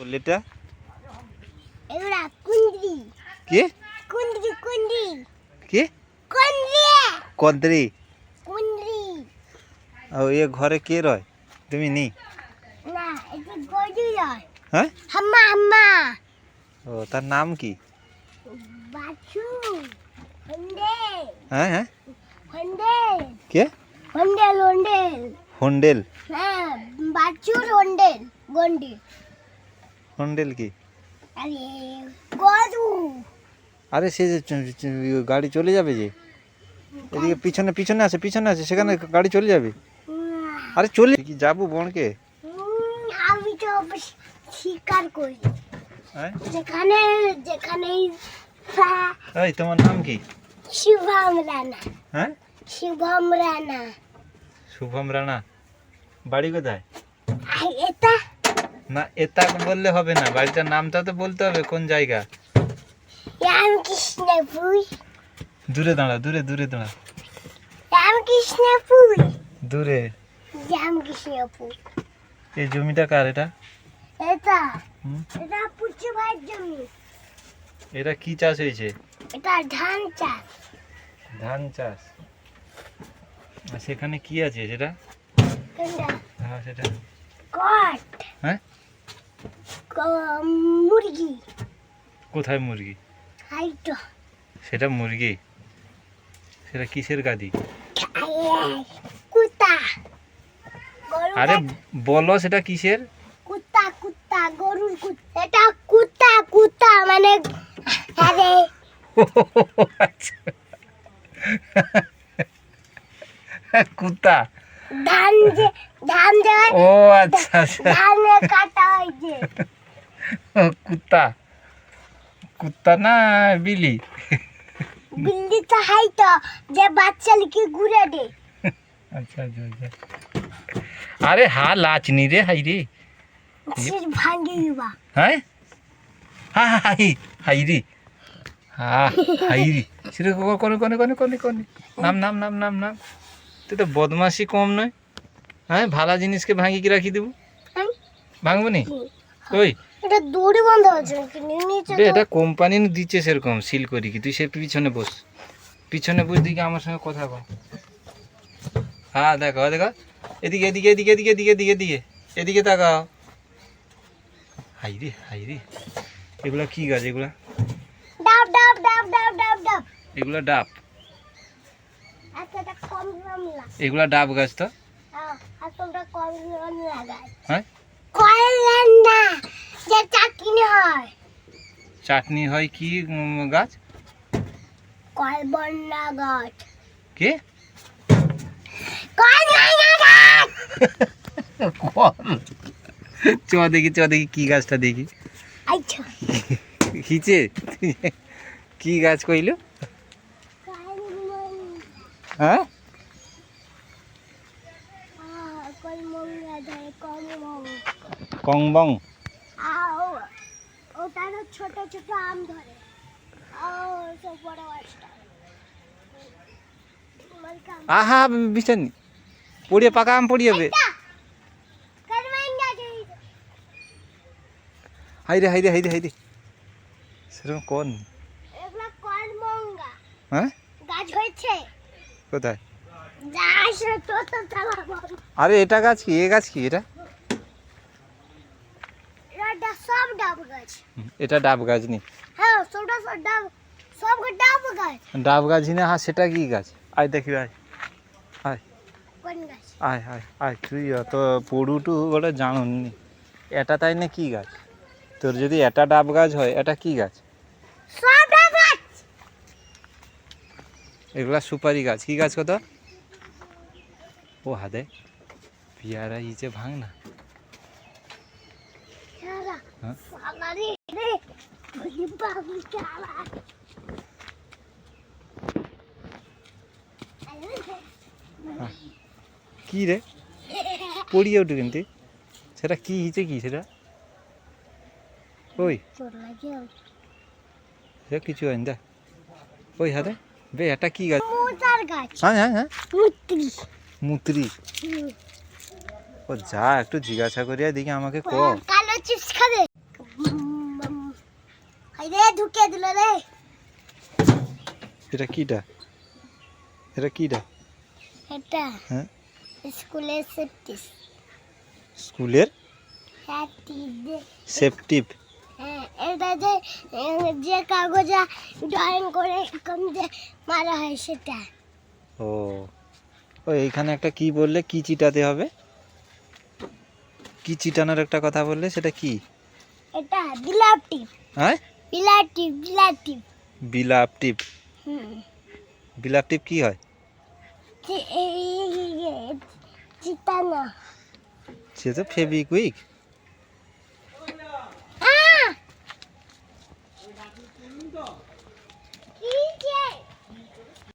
এটা এগুলা কুন্দ্রি। কি? কুন্দ্রি কুন্দ্রি। কি? কুন্দ্রি। কদ্রি কুন্দ্রি। ও এ ঘরে কে রয়? তুমি নি? না এটা গরু নয় হ্যাঁ? হাম্মা হাম্মা। ও তার নাম কি? বাছু। হন্ডে। হ্যাঁ হ্যাঁ। হন্ডে। কে? হন্ডেল হন্ডেল। হন্ডেল। হ্যাঁ বাছুর হন্ডেল গন্ডি। হন্ডেল কি? আরে সে যে গাড়ি চলে যাবে যে? এদিকে পিছনে পিছনে আছে পিছনে আছে সেখানে গাড়ি চলে যাবে? আরে চলে কি যাব বনকে? আমি তো শিকার করি। হ্যাঁ? যেখানে যেখানে এই তোমার নাম কি? শিবম রানা। হ্যাঁ? শিবম রানা। শুভম রানা। বাড়ি কোথায়? এটা না এটা বললে হবে না। বাড়িটার নামটা তো বলতে হবে কোন জায়গা? রামকৃষ্ণপুর। দূরে দাঁড়া দূরে দূরে দাঁড়া। রামকৃষ্ণপুর। দূরে। রামকৃষ্ণপুর। এই জমিটা কার এটা? এটা? এটা পুচু ভাইয়ের জমি। এটা কি চাষ হয়েছে? এটা ধান চাষ। ধান চাষ। আর সেখানে কি আছে সেটা? হ্যাঁ সেটা। কট মুরগি। কোথায় মুরগি? হাইটো। সেটা মুরগি? সেটা কিসের গাদি? কুত্তা। আরে বলো সেটা কিসের? কুত্তা কুত্তা গরুর কুত্তা। এটা কুত্তা কুত্তা মানে আরে। আচ্ছা। কুত্তা। ধান যে ধান ও আচ্ছা আচ্ছা। ধানে কাটা হয় যে। কুত্তা। কুত্তা না বিলি। বিল্লি তো হাইটো যে বাচ্চা লিখে ঘুরে দে। আচ্ছা আচ্ছা আচ্ছা। আরে হা লাচনি রে হাই রে। ভাঙ্গে দিবা হ্যাঁ? হা হা, হাই হাই রে। হা হাই রে। সেটা কনে কনে কনে কনে কনে। নাম নাম নাম নাম নাম। তুই তো বদমাসি কম নয়। হ্যাঁ ভালা জিনিসকে ভাঙি কি রাখি দেবো। ভাঙবো নি? ওই এটা দড়ি বন্ধ হচ্ছে নাকি? নিচে এটা কোম্পানি দিচ্ছে সেরকম সিল করি কি। তুই সে পিছনে বস। পিছনে বস দিকে আমার সঙ্গে কথা কর হ্যাঁ দেখো দেখো। এদিকে এদিকে এদিকে এদিকে এদিকে এদিকে এদিকে। এদিকে তাকাও। হাই রে হাই রে এগুলা কি গাছ এগুলা? ডাব ডাব ডাব ডাব ডাব ডাব। এগুলা ডাব। আচ্ছা এগুলা ডাব গাছ তো? আর তোমরা কম কম লাগাই হ্যাঁ? কয়লেন না যে চাটনি হয়। চাটনি হয় কি গাছ? কলবন্না গাছ। কে? চ দেখি চ দেখি কি গাছটা দেখি। আচ্ছা হিচে কি গাছ কইলো? হ্যাঁ? কংবং। ওটারও ছোট ছোট আম ধরে. আহা বিছান পড়িয়ে পাকা আম পড়িয়ে যাবে আচ্ছা, হাইরে হাইরে হাইরে হাইরে। সেরকম কোন হ্যাঁ? গাছ হয়েছে? কোথায়? আরে এটা গাছ কি? এ গাছ কি? এটা সব ডাব গাছ। এটা ডাব গাছ নি? হ্যাঁ সবটা সব ডাব সব ডাব গাছ। ডাব গাছ নি হ্যাঁ সেটা কি গাছ? আয় দেখি আয়। আয়। কোন গাছ? আয় আয় আয় তুই অত পড়ুটু ওটা জানুন নি। এটা তাই না কি গাছ? তোর যদি এটা ডাব গাছ হয় এটা কি গাছ? এগুলা সুপারি গাছ। কি গাছ কত? ও হাদে পিয়ারা ইচে ভাঙ না সারা হ্যাঁ? সারা রে রে বলি বাবু চালা কি রে? পড়িয়ে উঠু কিন্তু। সেটা কি হিচে কি সেটা? ওই। সে কিছু হয়নি দেখ। ওই হাতে। বে এটা কি গাছ? হ্যাঁ হ্যাঁ হ্যাঁ। মুত্রি। ও যা একটু জিজ্ঞাসা করিয়া দেখি আমাকে ক। কালো চিপস খাবে? ঢুকে দিল রে। এটা কিটা? এটা কিটা? এটা হ্যাঁ? স্কুলের সেফটিস স্কুলের? টিপ হ্যাঁ এটা যে যে কাগজে ড্রয়িং করে এরকম যে মারা হয় সেটা। ও। ও এইখানে একটা কি বললে? কি চিটাতে হবে? কি চিটানোর একটা কথা বললে? সেটা কি? এটা বিলাপ টিপ। হ্যাঁ? বিলাপ টিপ বিলাপটিপ বিলাপ টিপ। হুম। বিলাপ টিপ কি হয়? চিতানো। সে তো ফেবিকুইক